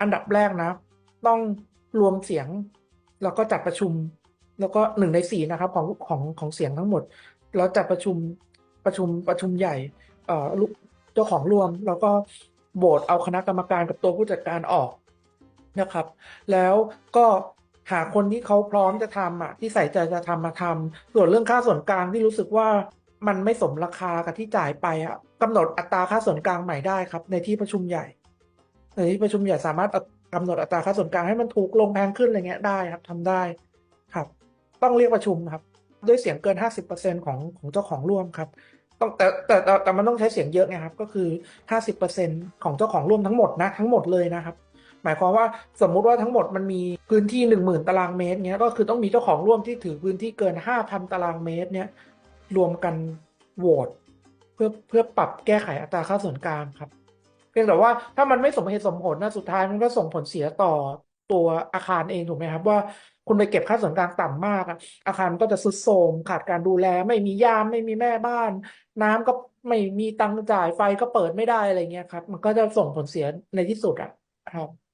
อันดับแรกนะ ต้องรวมเสียง แล้วก็จัดประชุม แล้วก็หนึ่งในสี่นะครับของของของเสียงทั้งหมด แล้วจัดประชุมประชุมประชุมใหญ่เอ่อลูกเจ้าของรวม แล้วก็โหวตเอาคณะกรรมการกับตัวผู้จัดการออกนะครับ แล้วก็หาคนที่เขาพร้อมจะทำอะที่ใส่ใจจะทำมาทำส่วนเรื่องค่าส่วนกลางที่รู้สึกว่ามันไม่สมราคากับที่จ่ายไปอะกำหนดอัตราค่าส่วนกลางใหม่ได้ครับ ในที่ประชุมใหญ่ ในที่ประชุมใหญ่สามารถกำหนดอัตราค่าส่วนกลางให้มันถูกลงแพงขึ้นอะไรเงี้ยได้ครับทำได้ครับ ต้องเรียกประชุมครับ ด้วยเสียงเกินห้าสิบเปอร์เซ็นของของเจ้าของร่วมครับต้องแต่แต่แต่แต่มันต้องใช้เสียงเยอะไงครับ ก็คือห้าสิบเปอร์เซ็นของเจ้าของร่วมทั้งหมดนะทั้งหมดเลยนะครับ หมายความว่าสมมุติว่าทั้งหมดมันมีพื้นที่หนึ่งหมื่นตารางเมตรเงี้ยก็คือต้องมีเจ้าของร่วมที่ถือพื้นที่เกินห้าพันตารางเมตร เนี่ยรวมกันโหวตเพื่อเพื่อปรับแก้ไขอัตราค่าส่วนกลางครับ เพียงแต่ว่าถ้ามันไม่สมเหตุสมผลนะสุดท้ายมันก็ส่งผลเสียต่อตัวอาคารเองถูกไหมครับ ว่าคุณไปเก็บค่าส่วนกลางต่ำมากอะอาคารมันก็จะทรุดโทรมขาดการดูแล ไม่มียามไม่มีแม่บ้าน น้ำก็ไม่มีตังค์จ่ายไฟก็เปิดไม่ได้อะไรเงี้ยครับ มันก็จะส่งผลเสียในที่สุดอะครับ